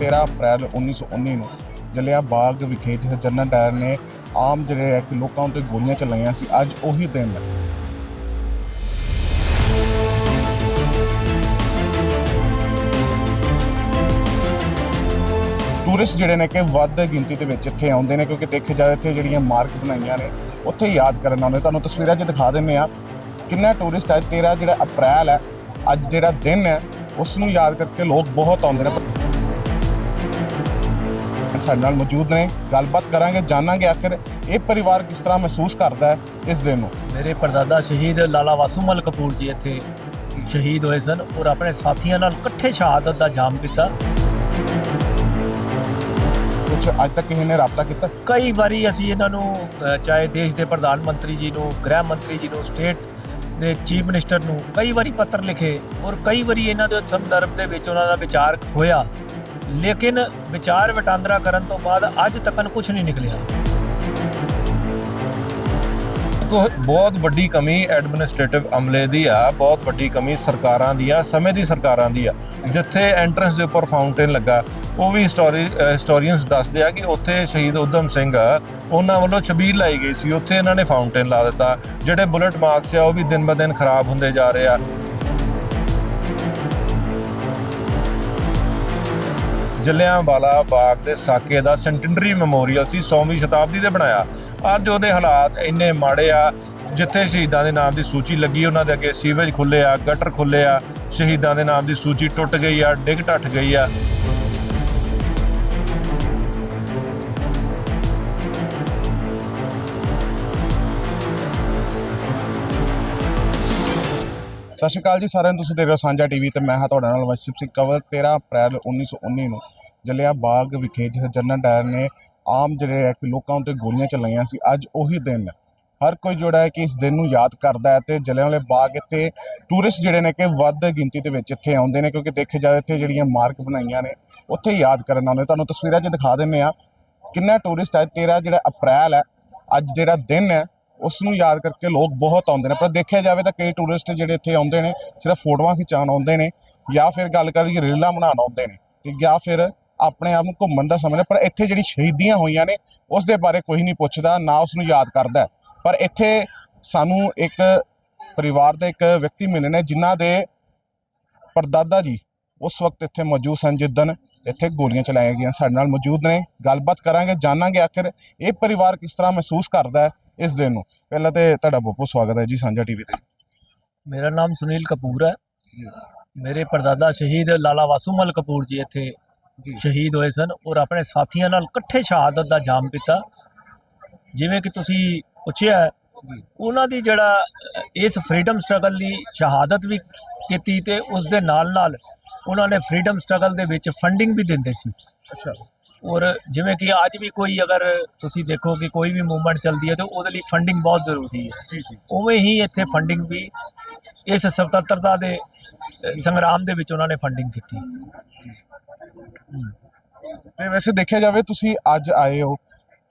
13 ਅਪ੍ਰੈਲ 1919 ਨੂੰ ਜਲਿਆ ਬਾਗ ਵਿਖੇ, ਜਿੱਥੇ ਜਨਰਲ ਡਾਇਰ ਨੇ ਆਮ ਜਿਹੜੇ ਹੈ ਕਿ ਲੋਕਾਂ ਉੱਤੇ ਗੋਲੀਆਂ ਚਲਾਈਆਂ ਸੀ, ਅੱਜ ਉਹੀ ਦਿਨ ਹੈ। ਟੂਰਿਸਟ ਜਿਹੜੇ ਨੇ ਕਿ ਵੱਧ ਗਿਣਤੀ ਦੇ ਵਿੱਚ ਇੱਥੇ ਆਉਂਦੇ ਨੇ, ਕਿਉਂਕਿ ਦੇਖੇ ਜਾਵੇ ਇੱਥੇ ਜਿਹੜੀਆਂ ਮਾਰਕ ਬਣਾਈਆਂ ਨੇ, ਉੱਥੇ ਯਾਦ ਕਰਨ ਆਉਂਦੇ ਤੁਹਾਨੂੰ ਤਸਵੀਰਾਂ 'ਚ ਦਿਖਾ ਦਿੰਨੇ ਆ ਕਿੰਨਾ ਟੂਰਿਸਟ ਹੈ 13 ਜਿਹੜਾ ਅਪ੍ਰੈਲ ਹੈ, ਅੱਜ ਜਿਹੜਾ ਦਿਨ ਹੈ ਉਸ ਨੂੰ ਯਾਦ ਕਰਕੇ ਲੋਕ ਬਹੁਤ ਆਉਂਦੇ ਨੇ। ਸਾਡੇ ਨਾਲ ਮੌਜੂਦ ਨੇ। ਗੱਲਬਾਤ ਕਰਾਂਗੇ ਜਾਣਾਂਗੇ ਆਖਿਰ ਇਹ ਪਰਿਵਾਰ ਕਿਸ ਤਰ੍ਹਾਂ ਮਹਿਸੂਸ ਕਰਦਾ ਹੈ ਇਸ ਦਿਨ ਨੂੰ। ਮੇਰੇ ਪਰਦਾਦਾ ਸ਼ਹੀਦ ਲਾਲਾ ਵਾਸੂਮਲ ਕਪੂਰ ਜੀ ਇੱਥੇ ਸ਼ਹੀਦ ਹੋਏ ਸਨ ਔਰ ਆਪਣੇ ਸਾਥੀਆਂ ਨਾਲ ਇਕੱਠੇ ਸ਼ਹਾਦਤ ਦਾ ਜਾਮ ਕੀਤਾ। ਕੁਝ ਅੱਜ ਤੱਕ ਕਿਸੇ ਨੇ ਰਾਬਤਾ ਕੀਤਾ? ਕਈ ਵਾਰੀ ਅਸੀਂ ਇਹਨਾਂ ਨੂੰ ਅ, ਚਾਹੇ ਦੇਸ਼ ਦੇ ਪ੍ਰਧਾਨ ਮੰਤਰੀ ਜੀ ਨੂੰ ਗ੍ਰਹਿ ਮੰਤਰੀ ਜੀ ਨੂੰ ਸਟੇਟ ਦੇ ਚੀਫ ਮਿਨਿਸਟਰ ਨੂੰ ਕਈ ਵਾਰੀ ਪੱਤਰ ਲਿਖੇ ਔਰ ਕਈ ਵਾਰੀ ਇਹਨਾਂ ਦੇ ਸੰਦਰਭ ਦੇ ਵਿੱਚ ਉਹਨਾਂ ਦਾ ਵਿਚਾਰ ਹੋਇਆ। ਲੇਕਿਨ ਵਿਚਾਰ ਵਟਾਂਦਰਾ ਕਰਨ ਤੋਂ ਬਾਅਦ ਅੱਜ ਤੱਕ ਕੁਝ ਨਹੀਂ ਨਿਕਲਿਆ। ਦੇਖੋ, ਬਹੁਤ ਵੱਡੀ ਕਮੀ ਐਡਮਿਨਿਸਟ੍ਰੇਟਿਵ ਅਮਲੇ ਦੀ ਆ, ਬਹੁਤ ਵੱਡੀ ਕਮੀ ਸਰਕਾਰਾਂ ਦੀ ਆ, ਸਮੇਂ ਦੀ ਸਰਕਾਰਾਂ ਦੀ ਆ। ਜਿੱਥੇ ਐਂਟਰੈਂਸ ਦੇ ਉੱਪਰ ਫਾਊਂਟੇਨ ਲੱਗਾ, ਉਹ ਵੀ ਹਿਸਟੋਰੀ ਹਿਸਟੋਰੀਅਨਸ ਦੱਸਦੇ ਆ ਕਿ ਉੱਥੇ ਸ਼ਹੀਦ ਉਦਮ ਸਿੰਘ, ਉਹਨਾਂ ਵੱਲੋਂ ਛਬੀਲ ਲਾਈ ਗਈ ਸੀ। ਉੱਥੇ ਇਹਨਾਂ ਨੇ ਫਾਊਂਟੇਨ ਲਾ ਦਿੱਤਾ। ਜਿਹੜੇ ਬੁਲਟ ਮਾਰਕਸ ਆ, ਉਹ ਵੀ ਦਿਨ ਬ ਦਿਨ ਖਰਾਬ ਹੁੰਦੇ ਜਾ ਰਹੇ ਆ। ਜਲਿਆਂਵਾਲਾ ਬਾਗ ਦੇ ਸਾਕੇ ਦਾ ਸੈਂਟੈਂਡਰੀ ਮੈਮੋਰੀਅਲ ਸੀ 100ਵੀਂ ਸ਼ਤਾਬਦੀ ਦੇ ਬਣਾਇਆ। ਅੱਜ ਉਹਦੇ ਹਾਲਾਤ ਇੰਨੇ ਮਾੜੇ ਆ, ਜਿੱਥੇ ਸ਼ਹੀਦਾਂ ਦੇ ਨਾਮ ਦੀ ਸੂਚੀ ਲੱਗੀ ਉਹਨਾਂ ਦੇ ਅੱਗੇ ਸੀਵੇਜ ਖੁੱਲੇ ਆ, ਗਟਰ ਖੁੱਲੇ ਆ, ਸ਼ਹੀਦਾਂ ਦੇ ਨਾਮ ਦੀ ਸੂਚੀ ਟੁੱਟ ਗਈ ਆ, ਡਿੱਗ ਟੱਟ ਗਈ ਆ। ਸਤਿ ਸ਼੍ਰੀ ਅਕਾਲ ਜੀ, ਸਾਰਿਆਂ ਨੂੰ ਤੁਸੀਂ ਦੇਖ ਰਹੇ ਹੋ ਸਾਂਝਾ ਟੀਵੀ ਤੇ ਮੈਂ ਹਾਂ ਤੁਹਾਡੇ ਨਾਲ ਵੰਸ਼ਿਪ ਸਿੰਘ ਕੰਵਲ 13 ਅਪ੍ਰੈਲ 1919 ਨੂੰ ਜਲਿਆ ਬਾਗ ਵਿਖੇ ਜਿੱਥੇ ਜਨਰਲ ਡਾਇਰ ਨੇ ਆਮ ਜਿਹੜੇ ਹੈ ਕਿ ਲੋਕਾਂ ਉੱਤੇ ਗੋਲੀਆਂ ਚਲਾਈਆਂ ਸੀ, ਅੱਜ ਉਹੀ ਦਿਨ ਹੈ ਹਰ ਕੋਈ ਜਿਹੜਾ ਹੈ ਕਿ ਇਸ ਦਿਨ ਨੂੰ ਯਾਦ ਕਰਦਾ ਹੈ ਤੇ ਜਲਿਆਂਵਾਲੇ ਬਾਗ ਇੱਥੇ ਟੂਰਿਸਟ ਜਿਹੜੇ ਨੇ ਕਿ ਵੱਧ ਗਿਣਤੀ ਦੇ ਵਿੱਚ ਇੱਥੇ ਆਉਂਦੇ ਨੇ ਕਿਉਂਕਿ ਦੇਖੇ ਜਾਵੇ ਇੱਥੇ ਜਿਹੜੀਆਂ ਮਾਰਕ ਬਣਾਈਆਂ ਨੇ, ਉੱਥੇ ਯਾਦ ਕਰਨ ਆਉਂਦੇ ਤੁਹਾਨੂੰ ਤਸਵੀਰਾਂ 'ਚ ਦਿਖਾ ਦਿੰਨੇ ਆ ਕਿੰਨਾ ਟੂਰਿਸਟ ਹੈ 13 ਜਿਹੜਾ ਅਪ੍ਰੈਲ ਹੈ, ਅੱਜ ਜਿਹੜਾ ਦਿਨ ਹੈ ਉਸ ਨੂੰ ਯਾਦ ਕਰਕੇ ਲੋਕ ਬਹੁਤ ਆਉਂਦੇ ਨੇ। ਪਰ ਦੇਖਿਆ ਜਾਵੇ ਤਾਂ ਕਈ ਟੂਰਿਸਟ ਜਿਹੜੇ ਇੱਥੇ ਆਉਂਦੇ ਨੇ, ਸਿਰਫ ਫੋਟੋਆਂ ਖਿਚਾਉਣ ਆਉਂਦੇ ਨੇ ਜਾਂ ਫਿਰ ਗੱਲ ਕਰੀਏ ਰੀਲਾਂ ਬਣਾਉਣ ਆਉਂਦੇ ਨੇ ਤੇ ਜਾਂ ਫਿਰ ਆਪਣੇ ਆਪ ਨੂੰ ਘੁੰਮਣ ਦਾ ਸਮਝਦੇ ਪਰ ਇੱਥੇ ਜਿਹੜੀ ਸ਼ਹੀਦੀਆਂ ਹੋਈਆਂ ਨੇ, ਉਸ ਦੇ ਬਾਰੇ ਕੋਈ ਨਹੀਂ ਪੁੱਛਦਾ, ਨਾ ਉਸ ਨੂੰ ਯਾਦ ਕਰਦਾ। ਪਰ ਇੱਥੇ ਸਾਨੂੰ ਇੱਕ ਪਰਿਵਾਰ ਦੇ ਇੱਕ ਵਿਅਕਤੀ ਮਿਲੇ ਨੇ, ਜਿਨ੍ਹਾਂ ਦੇ ਪਰਦਾਦਾ ਜੀ ਉਸ ਵਕਤ ਇੱਥੇ ਮੌਜੂਦ ਸਨ ਜਿੱਦਣ ਇੱਥੇ ਗੋਲੀਆਂ ਚਲਾਈਆਂ ਗਈਆਂ ਸਾਡੇ ਨਾਲ ਮੌਜੂਦ ਨੇ ਗੱਲਬਾਤ ਕਰਾਂਗੇ ਜਾਣਾਂਗੇ ਆਖਿਰ ਇਹ ਪਰਿਵਾਰ ਕਿਸ ਤਰ੍ਹਾਂ ਮਹਿਸੂਸ ਕਰਦਾ ਹੈ ਇਸ ਦਿਨ ਨੂੰ। ਪਹਿਲਾਂ ਤੇ ਤੁਹਾਡਾ ਬਹੁਤ ਬਹੁਤ ਸਵਾਗਤ ਹੈ ਜੀ ਸਾਂਝਾ ਟੀਵੀ ਤੇ। ਮੇਰਾ ਨਾਮ ਸੁਨੀਲ ਕਪੂਰ ਹੈ। ਮੇਰੇ ਪਰਦਾਦਾ ਸ਼ਹੀਦ ਲਾਲਾ ਵਾਸੂਮਲ ਕਪੂਰ ਜੀ ਇੱਥੇ ਜੀ। ਸ਼ਹੀਦ ਹੋਏ ਸਨ ਔਰ ਆਪਣੇ ਸਾਥੀਆਂ ਨਾਲ ਇਕੱਠੇ ਸ਼ਹਾਦਤ ਦਾ ਜਾਮ ਕੀਤਾ ਜਿਵੇਂ ਕਿ ਤੁਸੀਂ ਪੁੱਛਿਆ ਉਹਨਾਂ ਦੀ ਜਿਹੜਾ ਇਸ ਫਰੀडम ਸਟਰਗਲ ਲਈ ਸ਼ਹਾਦਤ ਵੀ ਕੀਤੀ ਤੇ ਉਸ ਦੇ ਨਾਲ ਨਾਲ ਉਹਨਾਂ ਨੇ ਫਰੀडम ਸਟਰਗਲ ਦੇ ਵਿੱਚ ਫੰਡਿੰਗ ਵੀ ਦਿੰਦੇ ਸੀ। ਅੱਛਾ। ਔਰ ਜਿਵੇਂ ਕਿ ਅੱਜ ਵੀ ਕੋਈ ਅਗਰ ਤੁਸੀਂ ਦੇਖੋ ਕਿ ਕੋਈ ਵੀ ਮੂਵਮੈਂਟ ਚੱਲਦੀ ਹੈ ਤਾਂ ਉਹਦੇ ਲਈ ਫੰਡਿੰਗ ਬਹੁਤ ਜ਼ਰੂਰੀ ਹੈ। ਜੀ ਜੀ। ਉਵੇਂ ਹੀ ਇੱਥੇ ਫੰਡਿੰਗ ਵੀ ਇਸ ਸੁਤੰਤਰਤਾ ਦੇ ਸੰਗਰਾਮ ਦੇ ਵਿੱਚ ਉਹਨਾਂ ਨੇ ਫੰਡਿੰਗ ਕੀਤੀ। ਤੇ ਵੈਸੇ ਦੇਖਿਆ ਜਾਵੇ ਤੁਸੀਂ ਅੱਜ ਆਏ ਹੋ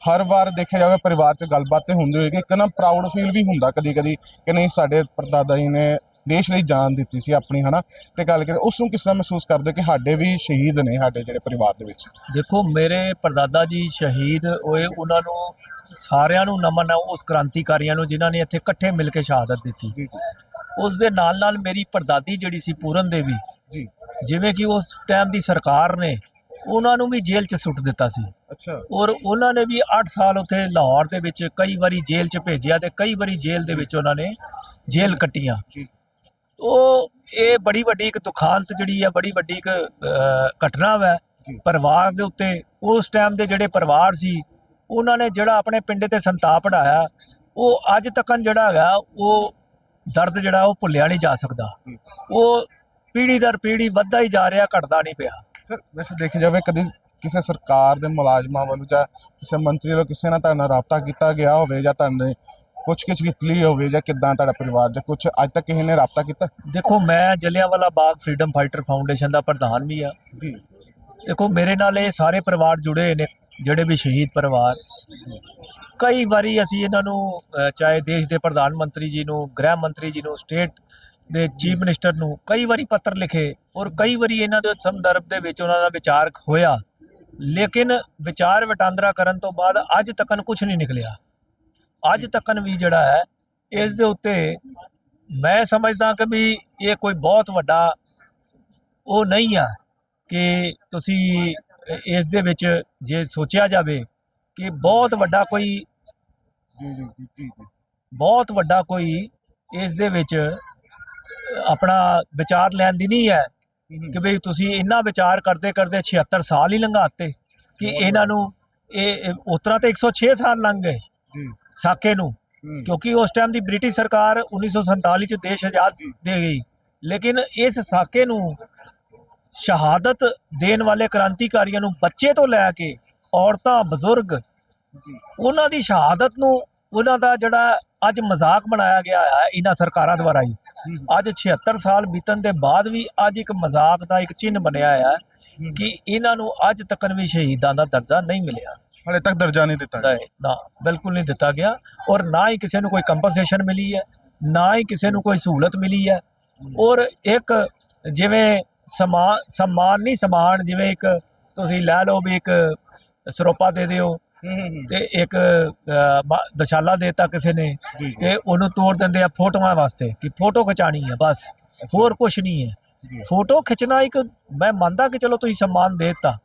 ਹਰ ਵਾਰ ਦੇਖਿਆ ਜਾਵੇ ਪਰਿਵਾਰ 'ਚ ਗੱਲਬਾਤ ਤੇ ਹੁੰਦੀ ਹੋਏਗੀ ਇੱਕ ਨਾ ਪ੍ਰਾਊਡ ਫੀਲ ਵੀ ਹੁੰਦਾ ਕਦੀ ਕਦੀ ਕਿ ਨਹੀਂ ਸਾਡੇ ਪਰਦਾਦਾ ਜੀ ਨੇ ਦੇਸ਼ ਲਈ ਜਾਨ ਦਿੱਤੀ ਸੀ ਆਪਣੀ ਹਨਾ? ਤੇ ਗੱਲ ਕਰੇ ਉਸ ਨੂੰ ਕਿਸ ਤਰ੍ਹਾਂ ਮਹਿਸੂਸ ਕਰਦੇ ਕਿ ਸਾਡੇ ਵੀ ਸ਼ਹੀਦ ਨੇ ਸਾਡੇ ਜਿਹੜੇ ਪਰਿਵਾਰ ਦੇ ਵਿੱਚ? ਦੇਖੋ ਮੇਰੇ ਪਰਦਾਦਾ ਜੀ ਸ਼ਹੀਦ ਹੋਏ ਉਹਨਾਂ ਨੂੰ ਸਾਰਿਆਂ ਨੂੰ ਨਮਨ ਹੈ ਉਸ ਕ੍ਰਾਂਤੀਕਾਰੀਆਂ ਨੂੰ ਜਿਨ੍ਹਾਂ ਨੇ ਇੱਥੇ ਇਕੱਠੇ ਮਿਲ ਕੇ ਸ਼ਹਾਦਤ ਦਿੱਤੀ। ਉਸ ਦੇ ਨਾਲ ਨਾਲ ਮੇਰੀ ਪਰਦਾਦੀ ਜਿਹੜੀ ਸੀ ਪੂਰਨ ਦੇਵੀ ਜੀ। ਜਿਵੇਂ ਕਿ ਉਸ ਟਾਈਮ ਦੀ ਸਰਕਾਰ ਨੇ ਉਹਨਾਂ ਨੂੰ ਵੀ ਜੇਲ੍ਹ 'ਚ ਸੁੱਟ ਦਿੱਤਾ ਸੀ। ਅੱਛਾ। ਔਰ ਉਹਨਾਂ ਨੇ ਵੀ 8 ਸਾਲ ਉੱਥੇ ਲਾਹੌਰ ਦੇ ਵਿੱਚ ਕਈ ਵਾਰੀ ਜੇਲ੍ਹ 'ਚ ਭੇਜਿਆ ਤੇ ਕਈ ਵਾਰੀ ਜੇਲ੍ਹ ਦੇ ਵਿੱਚ ਉਹਨਾਂ ਨੇ ਜੇਲ੍ਹ ਕੱਟੀਆਂ। ਉਹ ਇਹ ਬੜੀ ਵੱਡੀ ਇੱਕ ਦੁਖਾਂਤ ਜਿਹੜੀ ਹੈ ਬੜੀ ਵੱਡੀ ਇੱਕ ਘਟਨਾ ਜੀ। ਪਰਿਵਾਰ ਦੇ ਉੱਤੇ ਉਸ ਟਾਈਮ ਦੇ ਜਿਹੜੇ ਪਰਿਵਾਰ ਸੀ ਉਹਨਾਂ ਨੇ ਜਿਹੜਾ ਆਪਣੇ ਪਿੰਡੇ ਤੇ ਸੰਤਾਪ ਪੜਾਇਆ ਉਹ ਅੱਜ ਤੱਕ ਜਿਹੜਾ ਹੈਗਾ ਉਹ ਦਰਦ ਜਿਹੜਾ ਉਹ ਭੁੱਲਿਆ ਨਹੀਂ ਜਾ ਸਕਦਾ। ਉਹ ਪੀੜ੍ਹੀ ਦਰ ਪੀੜ੍ਹੀ ਵੱਧਦਾ ਹੀ ਜਾ ਰਿਹਾ ਘਟਦਾ ਨਹੀਂ ਪਿਆ ਸਰ ਵੈਸੇ ਦੇਖਿਆ ਜਾਵੇ ਕਦੇ ਕਿਸੇ ਸਰਕਾਰ ਦੇ ਮੁਲਾਜ਼ਮਾਂ ਵੱਲੋਂ ਜਾਂ ਕਿਸੇ ਮੰਤਰੀ ਵੱਲੋਂ ਕਿਸੇ ਨਾਲ ਤੁਹਾਡੇ ਨਾਲ ਰਾਬਤਾ ਕੀਤਾ ਗਿਆ ਹੋਵੇ ਜਾਂ ਤੁਹਾਡੇ ਕਿਛ ਕੀਤੀ ਹੋਵੇ ਜਾਂ ਕਿੱਦਾਂ ਤੁਹਾਡਾ ਪਰਿਵਾਰ ਜਾਂ ਕੁਝ ਅੱਜ ਤੱਕ ਕਿਸੇ ਨੇ ਰਾਬਤਾ ਕੀਤਾ? ਦੇਖੋ ਮੈਂ Jallianwala Bagh freedom fighter foundation ਦਾ ਪ੍ਰਧਾਨ ਵੀ ਆ। ਜੀ। ਦੇਖੋ ਮੇਰੇ ਨਾਲ ਇਹ ਸਾਰੇ ਪਰਿਵਾਰ ਜੁੜੇ ਹੋਏ ਨੇ ਜਿਹੜੇ ਵੀ ਸ਼ਹੀਦ ਪਰਿਵਾਰ। ਕਈ ਵਾਰੀ ਅਸੀਂ ਇਹਨਾਂ ਨੂੰ ਅ, ਚਾਹੇ ਦੇਸ਼ ਦੇ ਪ੍ਰਧਾਨ ਮੰਤਰੀ ਜੀ ਨੂੰ ਗ੍ਰਹਿ ਮੰਤਰੀ ਜੀ ਨੂੰ ਸਟੇਟ ਦੇ ਚੀਫ ਮਿਨਿਸਟਰ ਨੂੰ ਕਈ ਵਾਰੀ ਪੱਤਰ ਲਿਖੇ ਔਰ ਕਈ ਵਾਰੀ ਇਹਨਾਂ ਦੇ ਸੰਦਰਭ ਦੇ ਵਿੱਚ ਉਹਨਾਂ ਦਾ ਵਿਚਾਰ ਹੋਇਆ। ਲੇਕਿਨ ਵਿਚਾਰ ਵਟਾਂਦਰਾ ਕਰਨ ਤੋਂ ਬਾਅਦ ਅੱਜ ਤੱਕਨ ਕੁਝ ਨਹੀਂ ਨਿਕਲਿਆ। ਅੱਜ ਤੱਕਨ ਵੀ ਜਿਹੜਾ ਹੈ ਇਸ ਦੇ ਉੱਤੇ ਮੈਂ ਸਮਝਦਾ ਕਿ ਵੀ ਇਹ ਕੋਈ ਬਹੁਤ ਵੱਡਾ ਉਹ ਨਹੀਂ ਆ ਕਿ ਤੁਸੀਂ ਇਸ ਦੇ ਵਿੱਚ ਜੇ ਸੋਚਿਆ ਜਾਵੇ ਕਿ ਬਹੁਤ ਵੱਡਾ ਕੋਈ ਜੀ ਜੀ ਜੀ ਜੀ ਜੀ। ਬਹੁਤ ਵੱਡਾ ਕੋਈ ਇਸ ਦੇ ਵਿੱਚ ਆਪਣਾ ਵਿਚਾਰ ਲੈਣ ਦੀ ਨਹੀਂ ਹੈ ਕਿ ਵੀ ਤੁਸੀਂ ਇੰਨਾ ਵਿਚਾਰ ਕਰਦੇ ਕਰਦੇ 76 ਸਾਲ ਹੀ ਲੰਘਾਤੇ ਕਿ ਇਹਨਾਂ ਨੂੰ ਇਹ- ਉਤਰਾ ਤੇ 106 ਸਾਲ ਲੰਘ ਗਏ। ਜੀ। ਸਾਕੇ ਨੂੰ। ਕਿਉਂਕਿ ਉਸ ਟਾਈਮ ਦੀ ਬ੍ਰਿਟਿਸ਼ ਸਰਕਾਰ 1947 ਚ ਦੇਸ਼ ਆਜ਼ਾਦ। ਦੇ ਗਈ ਲੇਕਿਨ ਇਸ ਸਾਕੇ ਨੂੰ ਸ਼ਹਾਦਤ ਦੇਣ ਵਾਲੇ ਕ੍ਰਾਂਤੀਕਾਰੀਆਂ ਨੂੰ ਬੱਚੇ ਤੋਂ ਲੈ ਕੇ ਔਰਤਾਂ ਬਜ਼ੁਰਗ ਉਹਨਾਂ ਦੀ ਸ਼ਹਾਦਤ ਨੂੰ ਉਹਨਾਂ ਦਾ ਜਿਹੜਾ ਅੱਜ ਮਜ਼ਾਕ ਬਣਾਇਆ ਗਿਆ ਹੈ ਇਹਨਾਂ ਸਰਕਾਰਾਂ ਦੁਆਰਾ ਹੀ। ਅੱਜ 76 ਸਾਲ ਬੀਤਣ ਦੇ ਬਾਅਦ ਵੀ ਅੱਜ ਇੱਕ ਮਜ਼ਾਕ ਦਾ ਇੱਕ ਚਿੰਨ੍ਹ ਬਣਿਆ ਹੈ ਕਿ ਇਹਨਾਂ ਨੂੰ ਅੱਜ ਤੱਕ ਵੀ ਸ਼ਹੀਦਾਂ ਦਾ ਦਰਜਾ ਨਹੀਂ ਮਿਲਿਆ ਹਲੇ ਤੱਕ ਦਰਜਾ ਨਹੀਂ ਦਿੱਤਾ ਗਿਆ। ਨਾ ਬਿਲਕੁਲ ਨਹੀਂ ਦਿੱਤਾ ਗਿਆ ਔਰ ਨਾ ਹੀ ਕਿਸੇ ਨੂੰ ਕੋਈ ਕੰਪਨਸੇਸ਼ਨ ਮਿਲੀ ਹੈ ਨਾ ਹੀ ਕਿਸੇ ਨੂੰ ਕੋਈ ਸਹੂਲਤ ਮਿਲੀ ਹੈ। ਔਰ ਇੱਕ ਜਿਵੇਂ ਸਮਾ ਸਨਮਾਨ ਨਹੀਂ ਸਮਾਨ ਜਿਵੇਂ ਇੱਕ ਤੁਸੀਂ ਲੈ ਲਓ ਵੀ ਇੱਕ ਸਰੋਪਾ ਦੇ ਦਿਓ ਹੂੰ ਹੂੰ ਹੂੰ। ਤੇ ਇੱਕ ਅ, ਦਸ਼ਾਲਾ ਦੇਤਾ ਕਿਸੇ ਨੇ ਜੀ ਜੀ। ਤੇ ਉਹਨੂੰ ਤੋੜ ਦਿੰਦੇ ਆ ਫੋਟੋਆਂ ਵਾਸਤੇ ਕਿ ਫੋਟੋ ਖਿਚਾਣੀ ਹੈ ਬਸ ਹੋਰ ਕੁਝ ਨਹੀਂ ਹੈ। ਜੀ। ਫੋਟੋ ਖਿੱਚਣਾ ਇੱਕ ਮੈਂ ਮੰਨਦਾ ਕਿ ਚਲੋ ਤੁਸੀਂ ਸਨਮਾਨ ਦੇ ਦਿੱਤਾ।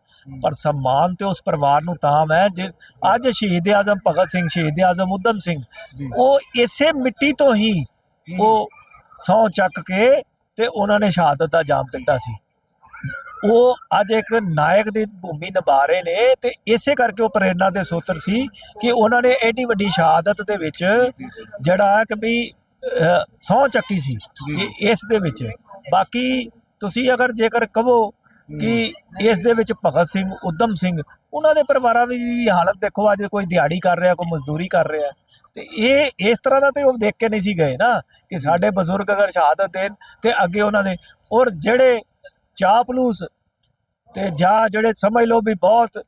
ਪਰ ਸਨਮਾਨ ਤੇ ਉਸ ਪਰਿਵਾਰ ਨੂੰ ਤਾਂ ਹੈ ਜੇ ਅੱਜ ਸ਼ਹੀਦ ਆਜ਼ਮ ਭਗਤ ਸਿੰਘ ਸ਼ਹੀਦ ਆਜ਼ਮ ਉਦਮ ਸਿੰਘ ਉਹ ਇਸੇ ਮਿੱਟੀ ਤੋਂ ਹੀ ਉਹ ਸਹੁੰ ਚੱਕ ਕੇ ਤੇ ਉਹਨਾਂ ਨੇ ਸ਼ਹਾਦਤ ਦਾ ਜਾਮ ਦਿੱਤਾ ਸੀ। ਉਹ ਅੱਜ ਇੱਕ ਨਾਇਕ ਦੀ ਭੂਮੀ ਨਿਭਾ ਰਹੇ ਨੇ ਤੇ ਇਸੇ ਕਰਕੇ ਉਹ ਪ੍ਰੇਰਣਾ ਦੇ ਸੋਤਰ ਸੀ ਕਿ ਉਹਨਾਂ ਨੇ ਐਡੀ ਵੱਡੀ ਸ਼ਹਾਦਤ ਦੇ ਵਿੱਚ ਜਿਹੜਾ ਕਿ ਵੀ ਸਹੁੰ ਚੱਕੀ ਸੀ ਇਸ ਦੇ ਵਿੱਚ। ਬਾਕੀ ਤੁਸੀਂ ਅਗਰ ਜੇਕਰ ਕਹੋ ਕਿ ਇਸ ਦੇ ਵਿੱਚ ਭਗਤ ਸਿੰਘ ਉਦਮ ਸਿੰਘ ਉਹਨਾਂ ਦੇ ਪਰਿਵਾਰਾਂ ਦੀ ਵੀ ਹਾਲਤ ਦੇਖੋ ਅੱਜ ਕੋਈ ਦਿਹਾੜੀ ਕਰ ਰਿਹਾ ਕੋਈ ਮਜ਼ਦੂਰੀ ਕਰ ਰਿਹਾ ਤੇ ਇਹ ਇਸ ਤਰ੍ਹਾਂ ਦਾ ਤੇ ਉਹ ਦੇਖ ਕੇ ਨਹੀਂ ਸੀ ਗਏ ਨਾ ਕਿ ਸਾਡੇ ਬਜ਼ੁਰਗ ਅਗਰ ਸ਼ਹਾਦਤ ਦੇਣ ਤੇ ਅੱਗੇ ਉਹਨਾਂ ਦੇ ਔਰ ਜਿਹੜੇ ਚਾਪਲੂਸ ਤੇ ਜਾਂ ਜਿਹੜੇ ਸਮਝ ਲਓ ਵੀ ਬਹੁਤ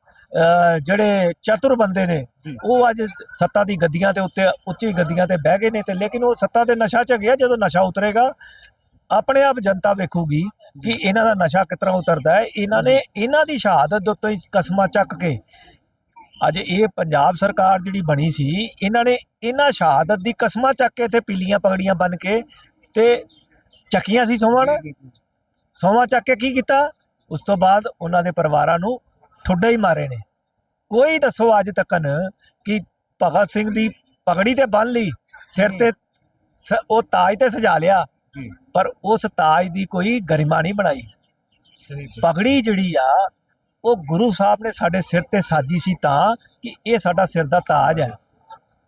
ਜਿਹੜੇ ਚਤੁਰ ਬੰਦੇ ਨੇ। ਉਹ ਅੱਜ ਸੱਤਾ ਦੀ ਗੱਦੀਆਂ ਦੇ ਉੱਤੇ ਉੱਚੀ ਗੱਦੀਆਂ ਤੇ ਬਹਿ ਗਏ ਨੇ ਤੇ ਲੇਕਿਨ ਉਹ ਸੱਤਾ ਦੇ ਨਸ਼ਾ ਚ ਗਿਆ ਜਦੋਂ ਨਸ਼ਾ ਉਤਰੇਗਾ ਆਪਣੇ ਆਪ ਜਨਤਾ ਵੇਖੂਗੀ ਕਿ ਇਹਨਾਂ ਦਾ ਨਸ਼ਾ ਕਿਤਨਾ ਉਤਰਦਾ ਹੈ। ਇਹਨਾਂ ਨੇ ਇਹਨਾਂ ਦੀ ਸ਼ਹਾਦਤ ਦੇ ਉੱਤੇ ਹੀ ਕਸਮਾਂ ਚੱਕ ਕੇ ਅੱਜ ਇਹ ਪੰਜਾਬ ਸਰਕਾਰ ਜਿਹੜੀ ਬਣੀ ਸੀ ਇਹਨਾਂ ਨੇ ਇਹਨਾਂ ਸ਼ਹਾਦਤ ਦੀ ਕਸਮਾਂ ਚੱਕ ਕੇ ਤੇ ਪੀਲੀਆਂ ਪਗੜੀਆਂ ਬਨ ਕੇ ਤੇ ਚੱਕੀਆਂ ਸੀ ਸੋਵਾਂ ਸੋਵਾਂ ਚੱਕ ਕੇ ਕੀ ਕੀਤਾ? ਉਸ ਤੋਂ ਬਾਅਦ ਉਹਨਾਂ ਦੇ ਪਰਿਵਾਰਾਂ ਨੂੰ ਠੁੱਡੇ ਹੀ ਮਾਰੇ ਨੇ। ਕੋਈ ਦੱਸੋ ਅੱਜ ਤੱਕਨ ਕਿ ਭਗਤ ਸਿੰਘ ਦੀ ਪਗੜੀ ਤੇ ਬੰਨ ਲਈ ਸਿਰ ਤੇ ਉਹ ਤਾਜ ਤੇ ਸਜਾ ਲਿਆ। ਪਰ ਉਸ ਤਾਜ ਦੀ ਕੋਈ ਗਰਿਮਾ ਨਹੀਂ ਬਣਾਈ। ਪਗੜੀ ਜਿਹੜੀ ਆ ਉਹ ਗੁਰੂ ਸਾਹਿਬ ਨੇ ਸਾਡੇ ਸਿਰ ਤੇ ਸਾਜੀ ਸੀ ਤਾਂ ਕਿ ਇਹ ਸਾਡਾ ਸਿਰ ਦਾ ਤਾਜ ਹੈ।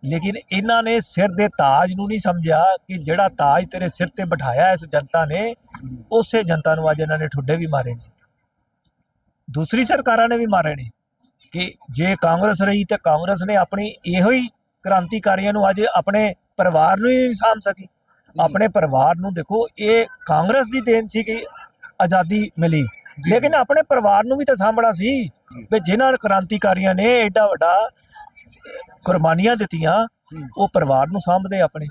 ਲੇਕਿਨ ਇਹਨਾਂ ਨੇ ਸਿਰ ਦੇ ਤਾਜ ਨੂੰ ਨਹੀਂ ਸਮਝਿਆ ਕਿ ਜਿਹੜਾ ਤਾਜ ਤੇਰੇ ਸਿਰ ਤੇ ਬਿਠਾਇਆ ਇਸ ਜਨਤਾ ਨੇ ਉਸੇ ਜਨਤਾ ਨੂੰ ਅੱਜ ਇਹਨਾਂ ਨੇ ਠੁੱਡੇ ਵੀ ਮਾਰੇ ਨੇ। ਦੂਸਰੀ ਸਰਕਾਰਾਂ ਨੇ ਵੀ ਮਾਰੇ ਨੇ ਕਿ ਜੇ ਕਾਂਗਰਸ ਰਹੀ ਤੇ ਕਾਂਗਰਸ ਨੇ ਆਪਣੀ ਇਹੋ ਹੀ ਕ੍ਰਾਂਤੀਕਾਰੀਆਂ ਨੂੰ ਅੱਜ ਆਪਣੇ ਪਰਿਵਾਰ ਨੂੰ ਹੀ ਸਾਂਭ ਸਕੀ। ਆਪਣੇ ਪਰਿਵਾਰ ਨੂੰ ਦੇਖੋ ਇਹ ਕਾਂਗਰਸ ਦੀ ਦੇਣ ਸੀ ਕਿ ਆਜ਼ਾਦੀ ਮਿਲੀ। ਲੇਕਿਨ ਆਪਣੇ ਪਰਿਵਾਰ ਨੂੰ ਵੀ ਤਾਂ ਸਾਂਭਣਾ ਸੀ ਵੀ ਜਿਨ੍ਹਾਂ ਕ੍ਰਾਂਤੀਕਾਰੀਆਂ ਨੇ ਐਡਾ ਵੱਡਾ ਕੁਰਬਾਨੀਆਂ ਦਿੱਤੀਆਂ ਉਹ ਪਰਿਵਾਰ ਨੂੰ ਸਾਂਭਦੇ ਆਪਣੇ।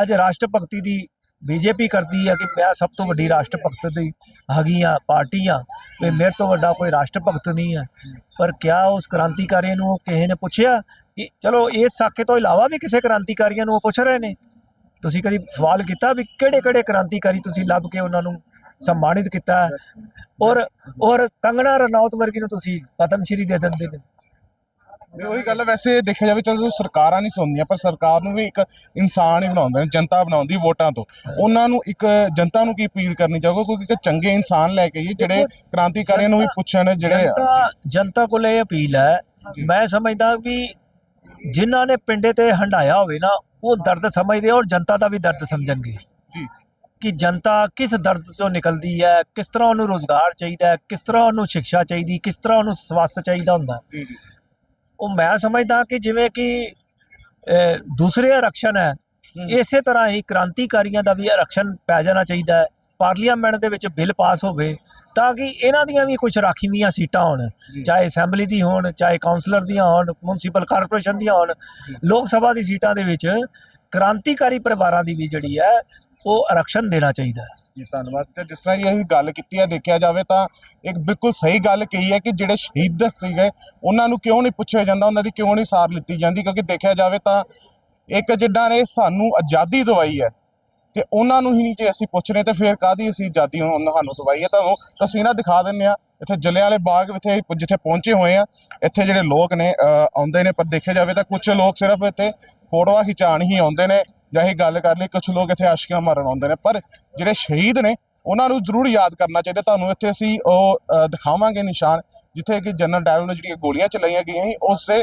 ਅੱਜ ਰਾਸ਼ਟਰ ਭਗਤੀ ਦੀ ਬੀਜੇਪੀ ਕਰਦੀ ਹੈ ਕਿ ਮੈਂ ਸਭ ਤੋਂ ਵੱਡੀ ਰਾਸ਼ਟਰ ਭਗਤ ਦੀ ਹੈਗੀਆਂ ਪਾਰਟੀਆਂ ਵੀ ਮੇਰੇ ਤੋਂ ਵੱਡਾ ਕੋਈ ਰਾਸ਼ਟਰ ਭਗਤ ਨਹੀਂ ਹੈ। ਪਰ ਕਿਆ ਉਸ ਕ੍ਰਾਂਤੀਕਾਰੀ ਨੂੰ ਕਿਸੇ ਨੇ ਪੁੱਛਿਆ ਕਿ ਚਲੋ ਇਸ ਸਾਕੇ ਤੋਂ ਇਲਾਵਾ ਵੀ ਕਿਸੇ ਕ੍ਰਾਂਤੀਕਾਰੀਆਂ ਨੂੰ ਉਹ ਪੁੱਛ ਰਹੇ ਨੇ? ਤੁਸੀਂ ਕਦੀ ਸਵਾਲ ਕੀਤਾ ਵੀ ਕਿਹੜੇ ਕਿਹੜੇ ਕ੍ਰਾਂਤੀਕਾਰੀ ਤੁਸੀਂ ਲੱਭ ਕੇ ਉਹਨਾਂ ਨੂੰ ਸਨਮਾਨਿਤ ਕੀਤਾ? ਹੈ? ਔਰ ਔਰ ਕੰਗਣਾ ਰਣੌਤ ਵਰਗੀ ਨੂੰ ਤੁਸੀਂ ਪਦਮ ਸ਼੍ਰੀ ਦੇ ਦਿੰਦੇ ਨੇ। ਇਹ ਉਹੀ ਗੱਲ ਹੈ ਵੈਸੇ ਦੇਖਿਆ ਜਾਵੇ ਚਲੋ ਸਰਕਾਰਾਂ ਨਹੀਂ ਸੁਣਦੀਆਂ ਪਰ ਸਰਕਾਰ ਨੂੰ ਵੀ ਇੱਕ ਇਨਸਾਨ ਹੀ ਬਣਾਉਂਦੇ ਨੇ ਜਨਤਾ ਬਣਾਉਂਦੀ ਵੋਟਾਂ ਤੋਂ। ਉਹਨਾਂ ਨੂੰ ਇੱਕ ਜਨਤਾ ਨੂੰ ਕੀ ਅਪੀਲ ਕਰਨੀ ਚਾਹੋਗੇ? ਕਿਉਂਕਿ ਇੱਕ ਚੰਗੇ ਇਨਸਾਨ ਲੈ ਕੇ ਆਈਏ ਜਿਹੜੇ ਕ੍ਰਾਂਤੀਕਾਰੀਆਂ ਨੂੰ ਵੀ ਪੁੱਛਣ ਜਿਹੜੇ ਜਨਤਾ ਕੋਲ ਇਹ ਅਪੀਲ ਹੈ ਮੈਂ ਸਮਝਦਾ ਵੀ ਜਿਨ੍ਹਾਂ ਨੇ ਪਿੰਡੇ ਤੇ ਹੰਡਾਇਆ ਹੋਵੇ ਨਾ ਉਹ ਦਰਦ ਸਮਝਦੇ ਔਰ ਜਨਤਾ ਦਾ ਵੀ ਦਰਦ ਸਮਝਣਗੇ। ਜੀ। ਕਿ ਜਨਤਾ ਕਿਸ ਦਰਦ ਤੋਂ ਨਿਕਲਦੀ ਹੈ ਕਿਸ ਤਰ੍ਹਾਂ ਉਹਨੂੰ ਰੋਜ਼ਗਾਰ ਚਾਹੀਦਾ ਹੈ ਕਿਸ ਤਰ੍ਹਾਂ ਉਹਨੂੰ ਸਿੱਖਿਆ ਚਾਹੀਦੀ ਕਿਸ ਤਰ੍ਹਾਂ ਉਹਨੂੰ ਸਵਾਸਥ ਚਾਹੀਦਾ ਹੁੰਦਾ ਜੀ ਜੀ। ਉਹ ਮੈਂ ਸਮਝਦਾ ਕਿ ਜਿਵੇਂ ਕਿ ਦੂਸਰੇ ਆਰਕਸ਼ਣ ਹੈ ਇਸੇ ਤਰ੍ਹਾਂ ਹੀ ਕ੍ਰਾਂਤੀਕਾਰੀਆਂ ਦਾ ਵੀ ਆਰਕਸ਼ਣ ਪੈ ਜਾਣਾ ਚਾਹੀਦਾ ਹੈ। ਪਾਰਲੀਮੈਂਟ ਦੇ ਵਿੱਚ ਬਿੱਲ ਪਾਸ ਹੋਵੇ ਤਾਂ ਕਿ ਇਹਨਾਂ ਦੀਆਂ ਵੀ ਕੁਝ ਰਾਖੀਵੀਆਂ ਸੀਟਾਂ ਹੋਣ। ਚਾਹੇ ਅਸੈਂਬਲੀ ਦੀ ਹੋਣ ਚਾਹੇ ਕਾਉਂਸਲਰ ਦੀਆਂ ਹੋਣ ਮਿਊਨਿਸਪਲ ਕਾਰਪੋਰੇਸ਼ਨ ਦੀਆਂ ਹੋਣ ਲੋਕ ਸਭਾ ਦੀ ਸੀਟਾਂ ਦੇ ਵਿੱਚ ਕ੍ਰਾਂਤੀਕਾਰੀ ਪਰਿਵਾਰਾਂ ਦੀ ਵੀ ਜਿਹੜੀ ਹੈ ਉਹ ਆਰਕਸ਼ਣ ਦੇਣਾ ਚਾਹੀਦਾ ਹੈ। ਜੀ ਧੰਨਵਾਦ। ਤੇ ਜਿਸ ਤਰ੍ਹਾਂ ਕਿ ਅਸੀਂ ਗੱਲ ਕੀਤੀ ਹੈ ਦੇਖਿਆ ਜਾਵੇ ਤਾਂ ਇੱਕ ਬਿਲਕੁਲ ਸਹੀ ਗੱਲ ਕਹੀ ਹੈ ਕਿ ਜਿਹੜੇ ਸ਼ਹੀਦ ਸੀਗੇ ਉਹਨਾਂ ਨੂੰ ਕਿਉਂ ਨਹੀਂ ਪੁੱਛਿਆ ਜਾਂਦਾ ਉਹਨਾਂ ਦੀ ਕਿਉਂ ਨਹੀਂ ਸਾਰ ਲਿੱਤੀ ਜਾਂਦੀ ਕਿਉਂਕਿ ਦੇਖਿਆ ਜਾਵੇ ਤਾਂ ਇੱਕ ਜਿੱਦਾਂ ਨੇ ਸਾਨੂੰ ਆਜ਼ਾਦੀ ਦਵਾਈ ਹੈ ਤੇ ਉਹਨਾਂ ਨੂੰ ਹੀ ਨਹੀਂ ਜੇ ਅਸੀਂ ਪੁੱਛ ਰਹੇ, ਤੇ ਫਿਰ ਕਾਦੀ ਅਸੀਂ ਜਾਦੀ ਉਹਨਾਂ ਸਾਨੂੰ ਦਵਾਈ ਹੈ? ਤੁਹਾਨੂੰ ਤਸਵੀਰਾਂ ਦਿਖਾ ਦਿੰਨੇ ਆ ਇੱਥੇ ਜਲਿਆਂਵਾਲੇ ਬਾਗ ਇੱਥੇ ਜਿੱਥੇ ਪਹੁੰਚੇ ਹੋਏ ਆ, ਇੱਥੇ ਜਿਹੜੇ ਲੋਕ ਨੇ ਆਉਂਦੇ ਨੇ, ਪਰ ਦੇਖਿਆ ਜਾਵੇ ਤਾਂ ਕੁਝ ਲੋਕ ਸਿਰਫ ਇੱਥੇ ਫੋਟੋਆਂ ਖਿਚਾਣ ਹੀ ਆਉਂਦੇ ਨੇ ਜਾਂ ਇਹ ਗੱਲ ਕਰ ਲਈ ਕੁਝ ਲੋਕ ਇੱਥੇ ਆਸ਼ਕੀਆਂ ਮਾਰਨ ਆਉਂਦੇ ਨੇ। ਪਰ ਜਿਹੜੇ ਸ਼ਹੀਦ ਨੇ, ਉਹਨਾਂ ਨੂੰ ਜ਼ਰੂਰ ਯਾਦ ਕਰਨਾ ਚਾਹੀਦਾ। ਤੁਹਾਨੂੰ ਇੱਥੇ ਅਸੀਂ ਉਹ ਦਿਖਾਵਾਂਗੇ ਨਿਸ਼ਾਨ, ਜਿੱਥੇ ਕਿ ਜਨਰਲ ਡਾਇਰ ਨੂੰ ਜਿਹੜੀਆਂ ਗੋਲੀਆਂ ਚਲਾਈਆਂ ਗਈਆਂ ਸੀ ਉਸ ਦੇ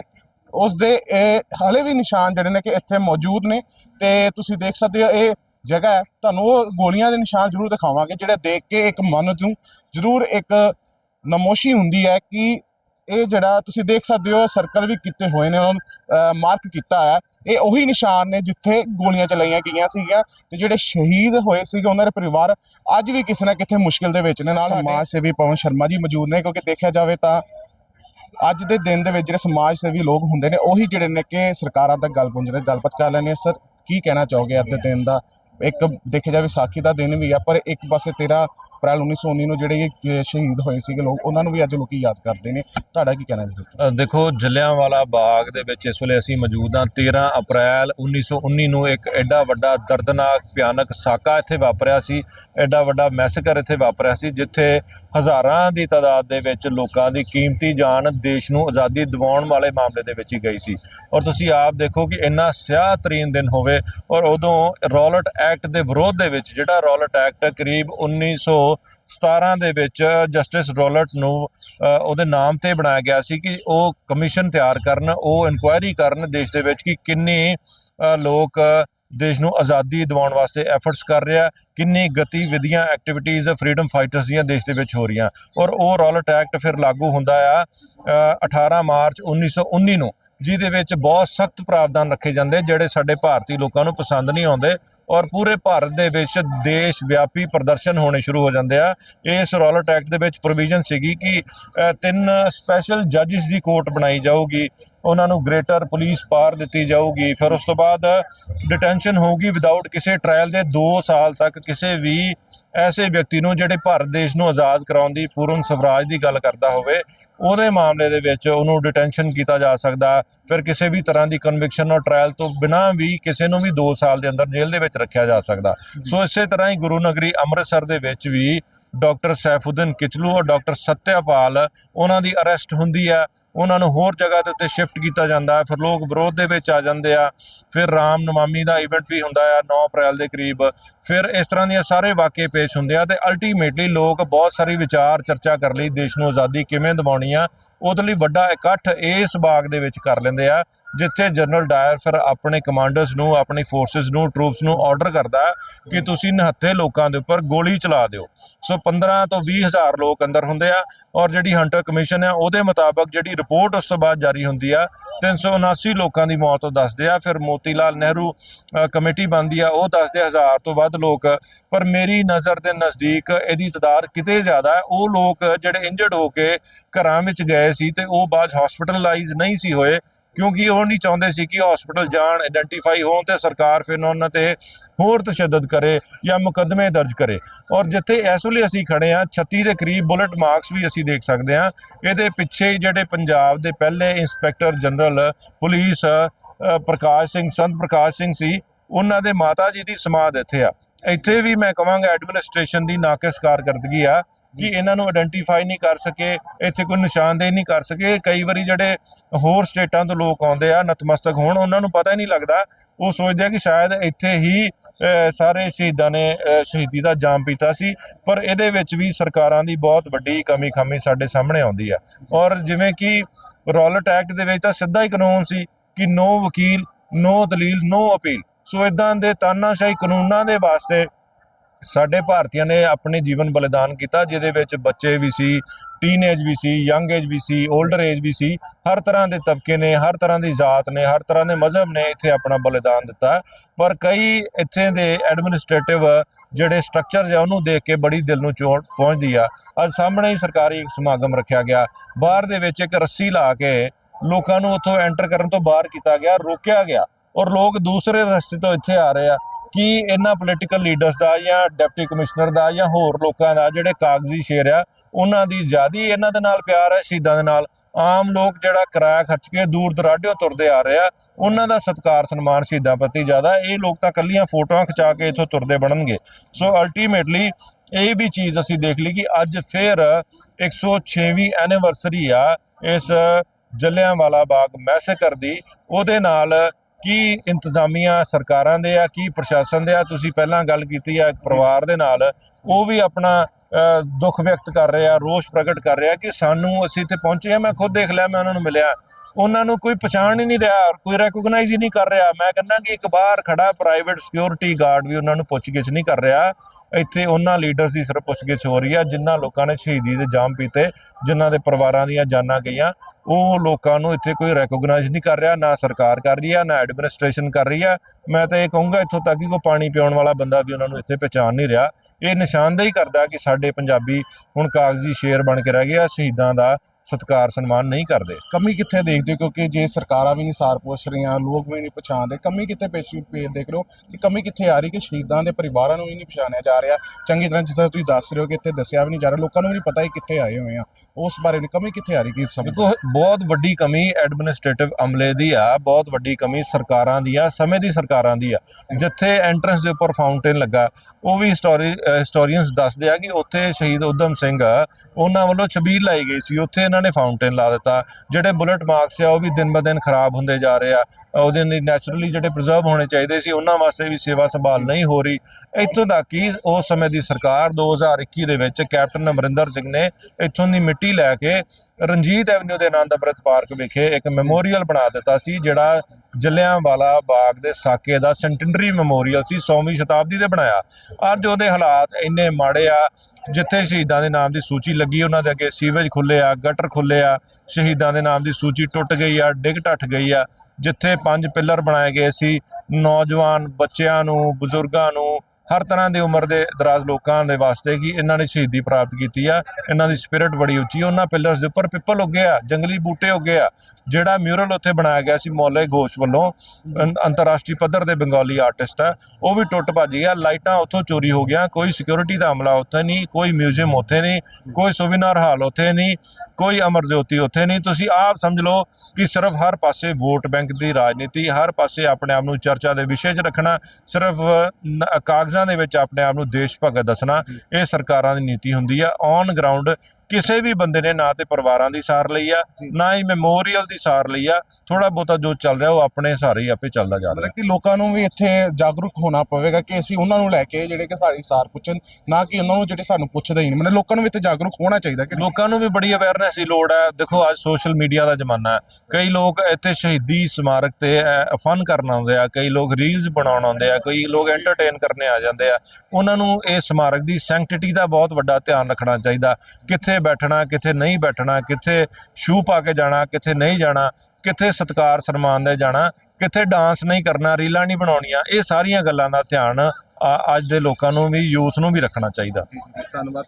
ਉਸ ਦੇ ਇਹ ਹਾਲੇ ਵੀ ਨਿਸ਼ਾਨ ਜਿਹੜੇ ਨੇ ਕਿ ਇੱਥੇ ਮੌਜੂਦ ਨੇ। ਤੇ ਤੁਸੀਂ ਦੇਖ ਸਕਦੇ ਹੋ, ਇਹ ਜਗ੍ਹਾ ਹੈ ਤੁਹਾਨੂੰ ਉਹ ਗੋਲੀਆਂ ਦੇ ਨਿਸ਼ਾਨ ਜ਼ਰੂਰ ਦਿਖਾਵਾਂਗੇ ਜਿਹੜੇ ਦੇਖ ਕੇ ਇੱਕ ਮਨ ਨੂੰ ਜ਼ਰੂਰ ਇੱਕ ਨਮੋਸ਼ੀ ਹੁੰਦੀ ਹੈ ਕਿ ਇਹ ਜਿਹੜਾ ਤੁਸੀਂ ਦੇਖ ਸਕਦੇ ਹੋ ਸਰਕਲ ਵੀ ਕੀਤੇ ਹੋਏ ਨੇ ਉਹਨਾਂ ਮਾਰਕ ਕੀਤਾ ਹੈ। ਇਹ ਉਹੀ ਨਿਸ਼ਾਨ ਨੇ ਜਿੱਥੇ ਗੋਲੀਆਂ ਚਲਾਈਆਂ ਗਈਆਂ ਸੀਗੀਆਂ ਤੇ ਜਿਹੜੇ ਸ਼ਹੀਦ ਹੋਏ ਸੀਗੇ ਉਹਨਾਂ ਦੇ ਪਰਿਵਾਰ ਅੱਜ ਵੀ ਕਿਸੇ ਨਾ ਕਿਤੇ ਮੁਸ਼ਕਿਲ ਦੇ ਵਿੱਚ ਨੇ। ਨਾਲ ਸਮਾਜ ਸੇਵੀ ਪਵਨ ਸ਼ਰਮਾ ਜੀ ਮੌਜੂਦ ਨੇ ਕਿਉਂਕਿ ਦੇਖਿਆ ਜਾਵੇ ਤਾਂ ਅੱਜ ਦੇ ਦਿਨ ਦੇ ਵਿੱਚ ਜਿਹੜੇ ਸਮਾਜ ਸੇਵੀ ਲੋਕ ਹੁੰਦੇ ਨੇ ਉਹੀ ਜਿਹੜੇ ਨੇ ਕਿ ਸਰਕਾਰਾਂ ਤੱਕ ਗੱਲ ਪਹੁੰਚਦੇ ਗੱਲਬਾਤ ਕਰ ਲੈਣੇ ਸਰ ਕੀ ਕਹਿਣਾ ਚਾਹੋਗੇ ਅੱਜ ਦੇ ਦਿਨ ਦਾ ਇੱਕ ਦੇਖਿਆ ਜਾਵੇ ਸਾਖੀ ਦਾ ਦਿਨ ਵੀ ਆ, ਪਰ ਇੱਕ ਪਾਸੇ 13 ਅਪ੍ਰੈਲ 1919 ਨੂੰ ਜਿਹੜੇ ਇਹ ਸ਼ਹੀਦ ਹੋਏ ਸੀਗੇ ਲੋਕ, ਉਹਨਾਂ ਨੂੰ ਵੀ ਅੱਜ ਲੋਕੀ ਯਾਦ ਕਰਦੇ ਨੇ। ਤੁਹਾਡਾ ਕੀ ਕਹਿਣਾ ਇਸ ਦੇ ਦੇਖੋ, ਜਲਿਆਂਵਾਲਾ ਬਾਗ ਦੇ ਵਿੱਚ ਇਸ ਵੇਲੇ ਅਸੀਂ ਮੌਜੂਦ ਹਾਂ। 13 ਅਪ੍ਰੈਲ 1919 ਨੂੰ ਇੱਕ ਐਡਾ ਵੱਡਾ ਦਰਦਨਾਕ, ਭਿਆਨਕ ਸਾਕਾ ਇੱਥੇ ਵਾਪਰਿਆ ਸੀ। ਐਡਾ ਵੱਡਾ ਮੈਸਕਰ ਇੱਥੇ ਵਾਪਰਿਆ ਸੀ, ਜਿੱਥੇ ਹਜ਼ਾਰਾਂ ਦੀ ਤਾਦਾਦ ਦੇ ਵਿੱਚ ਲੋਕਾਂ ਦੀ ਕੀਮਤੀ ਜਾਨ ਦੇਸ਼ ਨੂੰ ਆਜ਼ਾਦੀ ਦਿਵਾਉਣ ਵਾਲੇ ਮਾਮਲੇ ਦੇ ਵਿੱਚ ਹੀ ਗਈ ਸੀ। ਔਰ ਤੁਸੀਂ ਆਪ ਦੇਖੋ ਕਿ ਇੰਨਾ ਸਿਆਹ ਤਰੀਨ ਦਿਨ ਹੋਵੇ, ਔਰ ਉਦੋਂ ਰੌਲਟ ਐਕਟ ਦੇ ਵਿਰੋਧ ਦੇ ਵਿੱਚ ਜਿਹੜਾ ਰੌਲਟ ਐਕਟ ਕਰੀਬ 1917 ਦੇ ਵਿੱਚ ਜਸਟਿਸ ਰੌਲਟ ਨੂੰ ਉਹਦੇ ਨਾਮ ਤੇ ਬਣਾਇਆ ਗਿਆ ਸੀ ਕਿ ਉਹ ਕਮਿਸ਼ਨ ਤਿਆਰ ਕਰਨ, ਉਹ ਇਨਕੁਆਇਰੀ ਕਰਨ ਦੇਸ਼ ਦੇ ਵਿੱਚ ਕਿ ਕਿੰਨੇ ਲੋਕ ਦੇਸ਼ ਨੂੰ ਆਜ਼ਾਦੀ ਦਿਵਾਉਣ ਵਾਸਤੇ ਐਫਰਟਸ ਕਰ ਰਿਹਾ ਕਿੰਨੀ ਗਤੀਵਿਧੀਆਂ ਐਕਟੀਵਿਟੀਜ਼ ਫਰੀडम ਫਾਈਟਰਸ ਦੀਆਂ ਦੇਸ਼ ਦੇ ਵਿੱਚ ਹੋ ਰਹੀਆਂ। ਔਰ ਉਹ ਰੌਲਟ ਐਕਟ ਫਿਰ ਲਾਗੂ ਹੁੰਦਾ ਆ ਅ, 18 ਮਾਰਚ 1919 ਨੂੰ ਜਿਹਦੇ ਵਿੱਚ ਬਹੁਤ ਸਖਤ ਪ੍ਰਾਵਧਾਨ ਰੱਖੇ ਜਾਂਦੇ ਜਿਹੜੇ ਸਾਡੇ ਭਾਰਤੀ ਲੋਕਾਂ ਨੂੰ ਪਸੰਦ ਨਹੀਂ ਆਉਂਦੇ। ਔਰ ਪੂਰੇ ਭਾਰਤ ਦੇ ਵਿੱਚ ਦੇਸ਼ ਵਿਆਪੀ ਪ੍ਰਦਰਸ਼ਨ ਹੋਣੇ ਸ਼ੁਰੂ ਹੋ ਜਾਂਦੇ ਆ। ਇਸ ਰੌਲਟ ਐਕਟ ਦੇ ਵਿੱਚ ਪ੍ਰੋਵੀਜ਼ਨ ਸੀਗੀ ਕਿ ਤਿੰਨ ਸਪੈਸ਼ਲ ਜੱਜਿਸ ਦੀ ਕੋਰਟ ਬਣਾਈ ਜਾਊਗੀ। ਉਹਨਾਂ ਨੂੰ ਗ੍ਰੇਟਰ ਪੁਲਿਸ ਪਾਰ ਦਿੱਤੀ ਜਾਊਗੀ। ਫਿਰ ਉਸ ਤੋਂ ਬਾਅਦ ਡਿਟੈਂਸ਼ਨ ਹੋਊਗੀ ਵਿਦਆਊਟ ਕਿਸੇ ਟ੍ਰਾਇਲ ਦੇ 2 ਸਾਲ ਤੱਕ ਕਿਸੇ ਵੀ ਐਸੇ ਵਿਅਕਤੀ ਨੂੰ ਜਿਹੜੇ ਭਾਰਤ ਦੇਸ਼ ਨੂੰ ਆਜ਼ਾਦ ਕਰਾਉਣ ਦੀ ਪੂਰਨ ਸਵਰਾਜ ਦੀ ਗੱਲ ਕਰਦਾ ਹੋਵੇ, ਉਹਦੇ ਮਾਮਲੇ ਦੇ ਵਿੱਚ ਉਹਨੂੰ ਡਿਟੈਂਸ਼ਨ ਕੀਤਾ ਜਾ ਸਕਦਾ, ਫਿਰ ਕਿਸੇ ਵੀ ਤਰ੍ਹਾਂ ਦੀ ਕਨਵਿਕਸ਼ਨ ਔਰ ਟ੍ਰਾਇਲ ਤੋਂ ਬਿਨਾਂ ਵੀ ਕਿਸੇ ਨੂੰ ਵੀ 2 ਸਾਲ ਦੇ ਅੰਦਰ ਜੇਲ੍ਹ ਦੇ ਵਿੱਚ ਰੱਖਿਆ ਜਾ ਸਕਦਾ। ਸੋ ਇਸੇ ਤਰ੍ਹਾਂ ਹੀ ਗੁਰੂ ਨਗਰੀ ਅੰਮ੍ਰਿਤਸਰ ਦੇ ਵਿੱਚ ਵੀ ਡਾਕਟਰ ਸੈਫੁਦੀਨ ਕਿਚਲੂ ਔਰ ਡਾਕਟਰ ਸਤਿਆਪਾਲ ਉਹਨਾਂ ਦੀ ਅਰੈਸਟ ਹੁੰਦੀ ਆ, ਉਹਨਾਂ ਨੂੰ ਹੋਰ ਜਗ੍ਹਾ ਦੇ ਉੱਤੇ ਸ਼ਿਫਟ ਕੀਤਾ ਜਾਂਦਾ, ਫਿਰ ਲੋਕ ਵਿਰੋਧ ਦੇ ਵਿੱਚ ਆ ਜਾਂਦੇ ਆ, ਫਿਰ ਰਾਮ ਨਵਾਮੀ ਦਾ ਇਵੈਂਟ ਵੀ ਹੁੰਦਾ ਆ 9 ਅਪ੍ਰੈਲ ਦੇ ਕਰੀਬ, ਫਿਰ ਇਸ ਤਰ੍ਹਾਂ ਦੀਆਂ ਸਾਰੇ ਵਾਕਿਏ ਪੇਸ਼ ਹੁੰਦੇ ਆ ਤੇ ਅਲਟੀਮੇਟਲੀ ਲੋਕ ਬਹੁਤ ਸਾਰੀ ਵਿਚਾਰ, ਚਰਚਾ ਕਰ ਲਈ, ਦੇਸ਼ ਨੂੰ ਆਜ਼ਾਦੀ ਕਿਵੇਂ ਦਿਵਾਉਣੀ ਆ ਉਹਦੇ ਲਈ ਵੱਡਾ ਇਕੱਠ ਇਸ ਬਾਗ ਦੇ ਵਿੱਚ ਕਰ ਲੈਂਦੇ ਆ ਜਿੱਥੇ ਜਨਰਲ ਡਾਇਰ ਫਿਰ ਆਪਣੇ ਕਮਾਂਡਰਸ ਨੂੰ ਆਪਣੀ ਫੋਰਸਸ ਨੂੰ ਟਰੂਪਸ ਨੂੰ ਆਰਡਰ ਕਰਦਾ ਕਿ ਤੁਸੀਂ ਨਿਹੱਥੇ ਲੋਕਾਂ ਦੇ ਉੱਪਰ ਗੋਲੀ ਚਲਾ ਦਿਓ। ਸੋ 15 ਤੋਂ 20 ਹਜ਼ਾਰ ਲੋਕ ਅੰਦਰ ਹੁੰਦੇ ਆ ਔਰ ਜਿਹੜੀ ਹੰਟਰ ਕਮਿਸ਼ਨ ਆ ਉਹਦੇ ਮੁਤਾਬਕ ਜਿਹੜੀ ਰਿਪੋਰਟ ਉਸ ਤੋਂ ਬਾਅਦ ਜਾਰੀ ਹੁੰਦੀ ਆ 379 ਲੋਕਾਂ ਦੀ ਮੌਤ ਉਹ ਦੱਸਦੇ ਆ। ਫਿਰ ਮੋਤੀ ਲਾਲ ਨਹਿਰੂ ਕਮੇਟੀ ਬਣਦੀ ਆ ਉਹ ਦੱਸਦੇ ਹਜ਼ਾਰ ਤੋਂ ਵੱਧ ਲੋਕ ਪਰ ਮੇਰੀ ਨਜ਼ਰ ਦੇ ਨਜ਼ਦੀਕ ਇਹਦੀ ਤਾਦਾਦ ਕਿਤੇ ਜ਼ਿਆਦਾ ਹੈ ਉਹ ਲੋਕ ਜਿਹੜੇ ਇੰਜਰਡ ਹੋ ਕੇ ਘਰਾਂ ਵਿੱਚ ਗਏ ਸੀ ਤੇ ਉਹ ਬਾਅਦ ਹਸਪੀਟਲਾਈਜ਼ ਨਹੀਂ ਸੀ ਹੋਏ, ਕਿਉਂਕਿ ਉਹ ਨਹੀਂ ਚਾਹੁੰਦੇ ਸੀ ਕਿ ਹਸਪੀਟਲ ਜਾਣ ਆਇਡੈਂਟੀਫਾਈ ਹੋਣ ਤੇ ਸਰਕਾਰ ਫਿਰ ਉਹਨਾਂ ਤੇ ਹੋਰ ਤਸ਼ੱਦਦ ਕਰੇ ਜਾਂ ਮੁਕੱਦਮੇ ਦਰਜ ਕਰੇ। ਔਰ ਜਿੱਥੇ ਇਸ ਵੇਲੇ ਅਸੀਂ ਖੜੇ ਆ 36 ਦੇ ਕਰੀਬ ਬੁਲਟ ਮਾਰਕਸ ਵੀ ਅਸੀਂ ਦੇਖ ਸਕਦੇ ਆ ਇਹਦੇ ਪਿੱਛੇ ਜਿਹੜੇ ਪੰਜਾਬ ਦੇ ਪਹਿਲੇ inspector general police Prakash Singh, Sant Prakash Singh ਸੀ, ਉਹਨਾਂ ਦੇ ਮਾਤਾ ਜੀ ਦੀ ਸਮਾਧ ਇੱਥੇ ਆ। ਇੱਥੇ ਵੀ ਮੈਂ ਕਹਾਂਗਾ ਐਡਮਿਨਿਸਟ੍ਰੇਸ਼ਨ ਦੀ ਨਾਕਿਸ ਕਾਰਗਰਦਗੀ ਆ। ਕਿ ਇਹਨਾਂ ਨੂੰ ਆਇਡੈਂਟੀਫਾਈ ਨਹੀਂ ਕਰ ਸਕੇ, ਇੱਥੇ ਕੋਈ ਨਿਸ਼ਾਨਦੇਹੀ ਨਹੀਂ ਕਰ ਸਕੇ। ਕਈ ਵਾਰੀ ਜਿਹੜੇ ਹੋਰ ਸਟੇਟਾਂ ਤੋਂ ਲੋਕ ਆਉਂਦੇ ਆ, ਨਤਮਸਤਕ ਹੋਣ, ਉਹਨਾਂ ਨੂੰ ਪਤਾ ਹੀ ਨਹੀਂ ਲੱਗਦਾ। ਉਹ ਸੋਚਦੇ ਆ ਕਿ ਸ਼ਾਇਦ ਇੱਥੇ ਹੀ ਸਾਰੇ ਸ਼ਹੀਦਾਂ ਨੇ ਸ਼ਹੀਦੀ ਦਾ ਜਾਮ ਪੀਤਾ ਸੀ। ਪਰ ਇਹਦੇ ਵਿੱਚ ਵੀ ਸਰਕਾਰਾਂ ਦੀ ਬਹੁਤ ਵੱਡੀ ਕਮੀ ਖਾਮੀ ਸਾਡੇ ਸਾਹਮਣੇ ਆਉਂਦੀ ਆ। ਔਰ ਜਿਵੇਂ ਕਿ ਰੌਲਟ ਐਕਟ ਦੇ ਵਿੱਚ ਤਾਂ ਸਿੱਧਾ ਹੀ ਕਾਨੂੰਨ ਸੀ ਕਿ ਨੋ ਵਕੀਲ, ਨੋ ਦਲੀਲ, ਨੋ ਅਪੀਲ। ਸੋ ਇਦਾਂ ਦੇ ਤਾਨਾਸ਼ਾਹੀ ਕਾਨੂੰਨਾਂ ਦੇ ਵਾਸਤੇ ਸਾਡੇ ਭਾਰਤੀਆਂ ਨੇ ਆਪਣੇ ਜੀਵਨ ਬਲੀਦਾਨ ਕੀਤਾ, ਜਿਹਦੇ ਵਿੱਚ ਬੱਚੇ ਵੀ ਸੀ ਟੀਨੇਜ ਵੀ ਸੀ ਯੰਗ ਏਜ ਵੀ ਸੀ 올ਡਰ ਏਜ ਵੀ ਸੀ। ਹਰ ਤਰ੍ਹਾਂ ਦੇ ਤਬਕੇ ਨੇ, ਹਰ ਤਰ੍ਹਾਂ ਦੀ ਜ਼ਾਤ ਨੇ, ਹਰ ਤਰ੍ਹਾਂ ਦੇ ਮਜ਼ਹਬ ਨੇ ਇੱਥੇ ਆਪਣਾ ਬਲੀਦਾਨ ਦਿੱਤਾ। ਪਰ ਕਈ ਇੱਥੇ ਦੇ ਐਡਮਿਨਿਸਟ੍ਰੇਟਿਵ ਜਿਹੜੇ ਸਟਰਕਚਰਸ ਆ, ਉਹਨੂੰ ਦੇਖ ਕੇ ਬੜੀ ਦਿਲ ਨੂੰ ਚੋਟ ਪਹੁੰਚਦੀ ਆ। ਅੱਜ ਸਾਹਮਣੇ ਹੀ ਸਰਕਾਰੀ ਇੱਕ ਸਮਾਗਮ ਰੱਖਿਆ ਗਿਆ। ਬਾਹਰ ਦੇ ਵਿੱਚ ਇੱਕ ਰੱਸੀ ਲਾ ਕੇ ਲੋਕਾਂ ਨੂੰ ਉੱਥੋਂ ਐਂਟਰ ਕਰਨ ਤੋਂ ਬਾਹਰ ਕੀਤਾ ਗਿਆ, ਰੋਕਿਆ ਗਿਆ। ਔਰ ਲੋਕ ਦੂਸਰੇ ਰਸਤੇ ਤੋਂ ਇੱਥੇ ਆ ਰਹੇ ਆ। ਕਿ ਇਹਨਾਂ ਪੋਲੀਟੀਕਲ ਲੀਡਰਸ ਦਾ ਜਾਂ ਡਿਪਟੀ ਕਮਿਸ਼ਨਰ ਦਾ ਜਾਂ ਹੋਰ ਲੋਕਾਂ ਦਾ ਜਿਹੜੇ ਕਾਗਜ਼ੀ ਸ਼ੇਰ ਆ, ਉਹਨਾਂ ਦੀ ਜ਼ਿਆਦੀ ਇਹਨਾਂ ਦੇ ਨਾਲ ਪਿਆਰ ਹੈ, ਸ਼ਹੀਦਾਂ ਦੇ ਨਾਲ। ਆਮ ਲੋਕ ਜਿਹੜਾ ਕਿਰਾਇਆ ਖਰਚ ਕੇ ਦੂਰ ਦਰਾਡਿਓਂ ਤੁਰਦੇ ਆ ਰਹੇ ਆ, ਉਹਨਾਂ ਦਾ ਸਤਿਕਾਰ, ਸਨਮਾਨ ਸ਼ਹੀਦਾਂ ਪ੍ਰਤੀ ਜ਼ਿਆਦਾ। ਇਹ ਲੋਕ ਤਾਂ ਕੱਲੀਆਂ ਫੋਟੋਆਂ ਖਿਚਾ ਕੇ ਇੱਥੋਂ ਤੁਰਦੇ ਬਣਨਗੇ। ਸੋ ਅਲਟੀਮੇਟਲੀ ਇਹ ਵੀ ਚੀਜ਼ ਅਸੀਂ ਦੇਖ ਲਈ ਕਿ ਅੱਜ ਫਿਰ 106ਵੀਂ ਐਨੀਵਰਸਰੀ ਆ ਇਸ ਜਲਿਆਂਵਾਲਾ ਬਾਗ ਮੈਸੇਕਰ ਦੀ। ਉਹਦੇ ਨਾਲ ਕੀ ਇੰਤਜ਼ਾਮੀਆਂ ਸਰਕਾਰਾਂ ਦੇ ਆ, ਕੀ ਪ੍ਰਸ਼ਾਸਨ ਦੇ ਆ? ਤੁਸੀਂ ਪਹਿਲਾਂ ਗੱਲ ਕੀਤੀ ਆ ਇੱਕ ਪਰਿਵਾਰ ਦੇ ਨਾਲ, ਉਹ ਵੀ ਆਪਣਾ ਦੁੱਖ ਵਿਅਕਤ ਕਰ ਰਿਹਾ, ਰੋਸ਼ ਪ੍ਰਗਟ ਕਰ ਰਿਹਾ ਕਿ ਸਾਨੂੰ ਅਸੀਂ ਤੇ ਪਹੁੰਚੇ ਆ, ਮੈਂ ਖੁਦ ਦੇਖ ਲਿਆ, ਮੈਂ ਉਹਨਾਂ ਨੂੰ ਮਿਲਿਆ। ਉਹਨਾਂ ਨੂੰ ਕੋਈ ਪਛਾਣ ਹੀ ਨਹੀਂ ਰਿਹਾ, ਕੋਈ ਰੈਕੋਗਨਾਈਜ਼ ਹੀ ਨਹੀਂ ਕਰ ਰਿਹਾ। ਮੈਂ ਕਹਿੰਦਾ ਕਿ ਇੱਕ ਬਾਹਰ ਖੜਾ ਪ੍ਰਾਈਵੇਟ ਸਿਕਿਉਰਿਟੀ ਗਾਰਡ ਵੀ ਉਹਨਾਂ ਨੂੰ ਪੁੱਛਗਿੱਛ ਨਹੀਂ ਕਰ ਰਿਹਾ। ਇੱਥੇ ਉਹਨਾਂ ਲੀਡਰਸ ਦੀ ਸਿਰਫ ਪੁੱਛਗਿੱਛ ਹੋ ਰਹੀ ਆ ਜਿਨ੍ਹਾਂ ਲੋਕਾਂ ਨੇ ਸ਼ਹੀਦੀ ਦੇ ਜਾਮ ਪੀਤੇ ਜਿਨ੍ਹਾਂ ਦੇ ਪਰਿਵਾਰਾਂ ਦੀਆਂ ਜਾਨਾਂ ਗਈਆਂ। ਉਹ ਲੋਕਾਂ ਨੂੰ ਇੱਥੇ ਕੋਈ ਰੈਕੋਗਨਾਈਜ਼ ਨਹੀਂ ਕਰ ਰਿਹਾ, ਨਾ ਸਰਕਾਰ ਕਰ ਰਹੀ ਆ, ਨਾ ਐਡਮਿਨਿਸਟ੍ਰੇਸ਼ਨ ਕਰ ਰਹੀ ਆ। ਮੈਂ ਤਾਂ ਇਹ ਕਹੂੰਗਾ ਇੱਥੋਂ ਤੱਕ ਕਿ ਕੋਈ ਪਾਣੀ ਪਿਉਣ ਵਾਲਾ ਬੰਦਾ ਵੀ ਉਹਨਾਂ ਨੂੰ ਇੱਥੇ ਪਛਾਣ ਨਹੀਂ ਰਿਹਾ। ਇਹ ਨਿਸ਼ਾਨਦੇਹੀ ਕਰਦਾ ਕਿ ਸਾਡੇ ਪੰਜਾਬੀ ਹੁਣ ਕਾਗਜ਼ੀ ਸ਼ੇਰ ਬਣ ਕੇ ਰਹਿ ਗਿਆ ਸ਼ਹੀਦਾਂ ਦਾ ਸਤਿਕਾਰ, ਸਨਮਾਨ ਨਹੀਂ ਕਰਦੇ। ਕਮੀ ਕਿੱਥੇ ਦੇਖਦੇ ਹੋ? ਕਿਉਂਕਿ ਜੇ ਸਰਕਾਰਾਂ ਵੀ ਨਹੀਂ ਸਾਰ ਪੁੱਛ ਰਹੀਆਂ, ਲੋਕ ਵੀ ਨਹੀਂ ਪਛਾਣ ਰਹੇ, ਕਮੀ ਕਿੱਥੇ ਪੇਸ਼ ਪੇ ਦੇਖ ਰਹੇ ਹੋ? ਕਿ ਕਮੀ ਕਿੱਥੇ ਆ ਰਹੀ ਕਿ ਸ਼ਹੀਦਾਂ ਦੇ ਪਰਿਵਾਰਾਂ ਨੂੰ ਵੀ ਨਹੀਂ ਪਛਾਣਿਆ ਜਾ ਰਿਹਾ? ਚੰਗੀ ਤਰ੍ਹਾਂ ਜਿਸ ਤਰ੍ਹਾਂ ਤੁਸੀਂ ਦੱਸ ਰਹੇ ਹੋ ਕਿ ਇੱਥੇ ਦੱਸਿਆ ਵੀ ਨਹੀਂ ਜਾ ਰਿਹਾ, ਲੋਕਾਂ ਨੂੰ ਵੀ ਨਹੀਂ ਪਤਾ ਇਹ ਕਿੱਥੇ ਆਏ ਹੋਏ ਆ। ਉਸ ਬਾਰੇ ਵੀ ਕਮੀ ਕਿੱਥੇ ਆ ਰਹੀ ਕਿ ਸਮਝ ਦੇਖੋ ਬਹੁਤ ਵੱਡੀ ਕਮੀ ਐਡਮਿਨਿਸਟ੍ਰੇਟਿਵ ਅਮਲੇ ਦੀ ਆ, ਬਹੁਤ ਵੱਡੀ ਕਮੀ ਸਰਕਾਰਾਂ ਦੀ ਆ, ਸਮੇਂ ਦੀ ਸਰਕਾਰਾਂ ਦੀ ਆ। ਜਿੱਥੇ ਐਂਟਰੈਂਸ ਦੇ ਉੱਪਰ ਫਾਊਂਟੇਨ ਲੱਗਾ, ਉਹ ਵੀ ਹਿਸਟੋਰੀ ਹਿਸਟੋਰੀਅਨਸ ਦੱਸਦੇ ਆ ਕਿ ਉੱਥੇ ਸ਼ਹੀਦ ਉਦਮ ਸਿੰਘ ਉਹਨਾਂ ਵੱਲੋਂ ਛਬੀਲ ਲਾਈ ਗਈ ਸੀ। ਉੱਥੇ ਇਹਨਾਂ ਨੇ ਫਾਊਂਟੇਨ ਲਾ ਦਿੱਤਾ। ਜਿਹੜੇ ਬੁਲਟ ਮਾਰਕਸ ਆ, ਉਹ ਵੀ ਦਿਨ ਬ ਦਿਨ ਖਰਾਬ ਹੁੰਦੇ ਜਾ ਰਹੇ ਆ। ਉਹਦੇ ਲਈ ਨੈਚੁਰਲੀ ਜਿਹੜੇ ਪ੍ਰੀਜ਼ਰਵ ਹੋਣੇ ਚਾਹੀਦੇ ਸੀ, ਉਹਨਾਂ ਵਾਸਤੇ ਵੀ ਸੇਵਾ ਸੰਭਾਲ ਨਹੀਂ ਹੋ ਰਹੀ। ਇੱਥੋਂ ਤੱਕ ਕਿ ਉਸ ਸਮੇਂ ਦੀ ਸਰਕਾਰ 2021 ਦੇ ਵਿੱਚ ਕੈਪਟਨ ਅਮਰਿੰਦਰ ਸਿੰਘ ਨੇ ਇੱਥੋਂ ਦੀ ਮਿੱਟੀ ਲੈ ਕੇ ਰਣਜੀਤ ਐਵਨਿਊ ਦੇ ਆਨੰਦ ਅੰਮ੍ਰਿਤ ਪਾਰਕ ਵਿਖੇ ਇੱਕ ਮੈਮੋਰੀਅਲ ਬਣਾ ਦਿੱਤਾ ਸੀ, ਜਿਹੜਾ ਜਲਿਆਂਵਾਲਾ ਬਾਗ ਦੇ ਸਾਕੇ ਦਾ ਸੈਂਟੈਂਡਰੀ ਮੈਮੋਰੀਅਲ ਸੀ 100ਵੀਂ ਸ਼ਤਾਬਦੀ ਦੇ ਬਣਾਇਆ। ਅੱਜ ਉਹਦੇ ਹਾਲਾਤ ਇੰਨੇ ਮਾੜੇ ਆ, ਜਿੱਥੇ ਸ਼ਹੀਦਾਂ ਦੇ ਨਾਮ ਦੀ ਸੂਚੀ ਲੱਗੀ, ਉਹਨਾਂ ਦੇ ਅੱਗੇ ਸੀਵੇਜ ਖੁੱਲੇ ਆ, ਗਟਰ ਖੁੱਲੇ ਆ, ਸ਼ਹੀਦਾਂ ਦੇ ਨਾਮ ਦੀ ਸੂਚੀ ਟੁੱਟ ਗਈ ਆ, ਡਿੱਗ ਟੱਟ ਗਈ ਆ, ਜਿੱਥੇ ਪੰਜ ਪਿੱਲਰ ਬਣਾਏ ਗਏ ਸੀ, ਨੌਜਵਾਨ ਬੱਚਿਆਂ ਨੂੰ, ਬਜ਼ੁਰਗਾਂ ਨੂੰ ਹਰ ਤਰ੍ਹਾਂ ਦੀ ਉਮਰ ਦੇ ਦਰਾਜ਼ ਲੋਕਾਂ ਦੇ ਵਾਸਤੇ ਕਿ ਇਹਨਾਂ ਨੇ ਸ਼ਹੀਦੀ ਪ੍ਰਾਪਤ ਕੀਤੀ ਆ। ਇਹਨਾਂ ਦੀ ਸਪਿਰਿਟ ਬੜੀ ਉੱਚੀ, ਉਹਨਾਂ ਪਿਲਰਸ ਦੇ ਉੱਪਰ ਪਿੱਪਲ ਉੱਗੇ ਆ, ਜੰਗਲੀ ਬੂਟੇ ਉੱਗੇ ਆ। ਜਿਹੜਾ ਮਿਊਰਲ ਉੱਥੇ ਬਣਾਇਆ ਗਿਆ ਸੀ ਮੌਲੇ ਘੋਸ਼ ਵੱਲੋਂ ਅੰਤਰਰਾਸ਼ਟਰੀ ਪੱਧਰ ਦੇ ਬੰਗਾਲੀ ਆਰਟਿਸਟ ਆ, ਉਹ ਵੀ ਟੁੱਟ ਭੱਜੀ ਆ ਲਾਈਟਾਂ ਉੱਥੋਂ ਚੋਰੀ ਹੋ ਗਿਆ ਕੋਈ ਸਿਕਿਉਰਿਟੀ ਦਾ ਅਮਲਾ ਉੱਥੇ ਨਹੀਂ, ਕੋਈ ਮਿਊਜ਼ੀਅਮ ਉੱਥੇ ਨਹੀਂ, ਕੋਈ ਸੁਵਿਨਾਰ ਹਾਲ ਉੱਥੇ ਨਹੀਂ, ਕੋਈ ਅਮਰ ਜੋਤੀ ਉੱਥੇ ਨਹੀਂ। ਤੁਸੀਂ ਆਪ ਸਮਝ ਲਓ ਕਿ ਸਿਰਫ ਹਰ ਪਾਸੇ ਵੋਟ ਬੈਂਕ ਦੀ ਰਾਜਨੀਤੀ, ਹਰ ਪਾਸੇ ਆਪਣੇ ਆਪ ਨੂੰ ਚਰਚਾ ਦੇ ਵਿਸ਼ੇ 'ਚ ਰੱਖਣਾ, ਸਿਰਫ ਨ- ਕਾਗਜ਼ਾਂ ਦੇ ਵਿੱਚ ਆਪਣੇ ਆਪ ਨੂੰ ਦੇਸ਼ ਭਗਤ ਦੱਸਣਾ, ਇਹ ਸਰਕਾਰਾਂ ਦੀ ਨੀਤੀ ਹੁੰਦੀ ਆ। ਔਨ ਗਰਾਊਂਡ ਕਿਸੇ ਵੀ ਬੰਦੇ ਨੇ ਨਾ ਤੇ ਪਰਿਵਾਰਾਂ ਦੀ ਸਾਰ ਲਈ ਆ ਨਾ ਹੀ ਮੈਮੋਰੀਅਲ ਦੀ ਸਾਰ ਲਈ ਆ। ਥੋੜਾ ਬਹੁਤਾ ਜੋ ਚੱਲ ਰਿਹਾ ਉਹ ਆਪਣੇ ਸਾਰੇ ਹੀ ਆਪੇ ਚੱਲਦਾ ਜਾ ਰਿਹਾ। ਮਤਲਬ ਕਿ ਲੋਕਾਂ ਨੂੰ ਵੀ ਇੱਥੇ ਜਾਗਰੂਕ ਹੋਣਾ ਪਵੇਗਾ ਕਿ ਅਸੀਂ ਉਹਨਾਂ ਨੂੰ ਲੈ ਕੇ ਜਿਹੜੇ ਕਿ ਸਾਡੀ ਸਾਰ ਪੁੱਛਣ ਨਾ ਕਿ ਉਹਨਾਂ ਨੂੰ ਜਿਹੜੇ ਸਾਨੂੰ ਪੁੱਛਦੇ ਹੀ ਨਹੀਂ। ਮਤਲਬ ਲੋਕਾਂ ਨੂੰ ਵੀ ਇੱਥੇ ਜਾਗਰੂਕ ਹੋਣਾ ਚਾਹੀਦਾ ਕਿ ਲੋਕਾਂ ਨੂੰ ਵੀ ਬੜੀ ਅਵੇਅਰਨੈਸ ਦੀ ਲੋੜ ਹੈ ਦੇਖੋ ਅੱਜ ਸੋਸ਼ਲ ਮੀਡੀਆ ਦਾ ਜ਼ਮਾਨਾ ਹੈ। ਕਈ ਲੋਕ ਇੱਥੇ ਸ਼ਹੀਦੀ ਸਮਾਰਕ ਤੇ ਫਨ ਕਰਨ ਆਉਂਦੇ ਆ। ਕਈ ਲੋਕ ਰੀਲਸ ਬਣਾਉਣ ਆਉਂਦੇ ਆ। ਕਈ ਲੋਕ ਐਂਟਰਟੇਨ ਕਰਨੇ ਆ ਜਾਂਦੇ ਆ। ਉਹਨਾਂ ਨੂੰ ਇਹ ਸਮਾਰਕ ਦੀ ਸੈਂਕਟਿਟੀ ਦਾ ਬਹੁਤ ਵੱਡਾ ਧਿਆਨ ਰੱਖਣਾ ਚਾਹੀਦਾ। ਕਿੱਥੇ ਬੈਠਣਾ, ਕਿੱਥੇ ਨਹੀਂ ਬੈਠਣਾ, ਕਿੱਥੇ ਸ਼ੂ ਪਾ ਕੇ ਜਾਣਾ, ਕਿੱਥੇ ਨਹੀਂ ਜਾਣਾ, ਕਿੱਥੇ ਸਤਕਾਰ ਸਨਮਾਨ ਦੇ ਜਾਣਾ, ਕਿੱਥੇ ਡਾਂਸ ਨਹੀਂ ਕਰਨਾ, ਰੀਲਾਂ ਨਹੀਂ ਬਣਾਉਣੀਆਂ, ਇਹ ਸਾਰੀਆਂ ਗੱਲਾਂ ਦਾ ਧਿਆਨ ਆ- ਅੱਜ ਦੇ ਲੋਕਾਂ ਨੂੰ ਵੀ, ਯੂਥ ਨੂੰ ਵੀ ਰੱਖਣਾ ਚਾਹੀਦਾ। ਧੰਨਵਾਦ।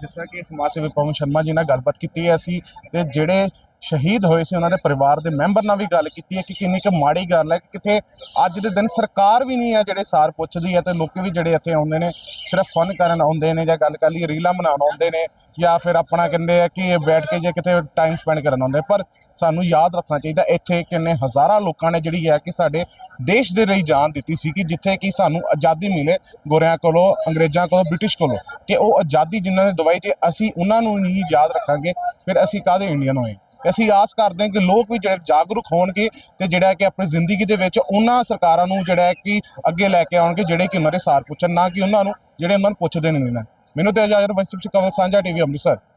ਜਿਸ ਤਰ੍ਹਾਂ ਕਿ ਸਮਾਜ ਸੇਵੀ ਪਵਨ ਸ਼ਰਮਾ ਜੀ ਨਾਲ ਗੱਲਬਾਤ ਕੀਤੀ ਹੈ ਅਸੀਂ, ਤੇ ਜਿਹੜੇ ਸ਼ਹੀਦ ਹੋਏ ਸੀ, ਉਹਨਾਂ ਦੇ ਪਰਿਵਾਰ ਦੇ ਮੈਂਬਰ ਨਾਲ ਵੀ ਗੱਲ ਕੀਤੀ ਹੈ ਕਿ ਕਿੰਨੀ ਕੁ ਮਾੜੀ ਗੱਲ ਹੈ ਕਿ ਕਿਤੇ ਅੱਜ ਦੇ ਦਿਨ ਸਰਕਾਰ ਵੀ ਨਹੀਂ ਹੈ ਜਿਹੜੇ ਸਾਰ ਪੁੱਛਦੀ ਹੈ ਤੇ ਲੋਕੀ ਵੀ ਜਿਹੜੇ ਇੱਥੇ ਆਉਂਦੇ ਨੇ, ਸਿਰਫ ਫਨ ਕਰਨ ਆਉਂਦੇ ਨੇ ਜਾਂ ਗੱਲ ਕਰ ਲਈ ਰੀਲਾਂ ਬਣਾਉਣ ਆਉਂਦੇ ਨੇ ਜਾਂ ਫਿਰ ਆਪਣਾ ਕਹਿੰਦੇ ਆ ਕਿ ਬੈਠ ਕੇ ਜੇ ਕਿਤੇ ਟਾਈਮ ਸਪੈਂਡ ਕਰਨ ਆਉਂਦੇ, ਪਰ ਸਾਨੂੰ ਯਾਦ ਰੱਖਣਾ ਚਾਹੀਦਾ, ਇੱਥੇ ਕਿੰਨੇ ਹਜ਼ਾਰਾਂ ਲੋਕਾਂ ਨੇ ਜਿਹੜੀ ਹੈ ਕਿ ਸਾਡੇ ਦੇਸ਼ ਦੇ ਲਈ ਜਾਨ ਦਿੱਤੀ ਸੀ ਕਿ ਜਿੱਥੇ ਕਿ ਸਾਨੂੰ ਆਜ਼ਾਦੀ ਮਿਲੇ ਗੋਰਿਆਂ ਕੋਲੋਂ, ਅੰਗਰੇਜ਼ਾਂ ਕੋਲੋਂ, ਬ੍ਰਿਟਿਸ਼ ਕੋਲੋਂ ਕਿ ਉਹ ਆਜ਼ਾਦੀ ਜਿਨ੍ਹਾਂ ਨੇ ਦਵਾਈ ਜੇ ਅਸੀਂ ਉਹਨਾਂ ਨੂੰ ਨਹੀਂ ਯਾਦ ਰੱਖਾਂਗੇ, ਫਿਰ ਅਸੀਂ ਕਾਹਦੇ ਇੰਡੀਅਨ ਹੋਏ? ਤੇ ਅਸੀਂ ਆਸ ਕਰਦੇ ਹਾਂ ਕਿ ਲੋਕ ਵੀ ਜਿਹੜੇ ਜਾਗਰੂਕ ਹੋਣਗੇ ਤੇ ਜਿਹੜਾ ਕਿ ਆਪਣੀ ਜ਼ਿੰਦਗੀ ਦੇ ਵਿੱਚ ਉਹਨਾਂ ਸਰਕਾਰਾਂ ਨੂੰ ਜਿਹੜਾ ਹੈ ਕਿ ਅੱਗੇ ਲੈ ਕੇ ਆਉਣਗੇ ਜਿਹੜੇ ਕਿ ਉਹਨਾਂ ਦੇ ਸਾਰ ਪੁੱਛਣ, ਨਾ ਕਿ ਉਹਨਾਂ ਨੂੰ ਜਿਹੜੇ ਉਹਨਾਂ ਨੂੰ ਪੁੱਛਦੇ ਨਹੀਂ ਨੇ। ਮੈਨੂੰ ਤੇ ਇਜਾਜ਼ਤ ਵੰਸ਼ਿਪ ਸਿੰਘ ਕਵਲ, ਸਾਂਝਾ ਟੀਵੀ, ਅੰਮ੍ਰਿਤਸਰ।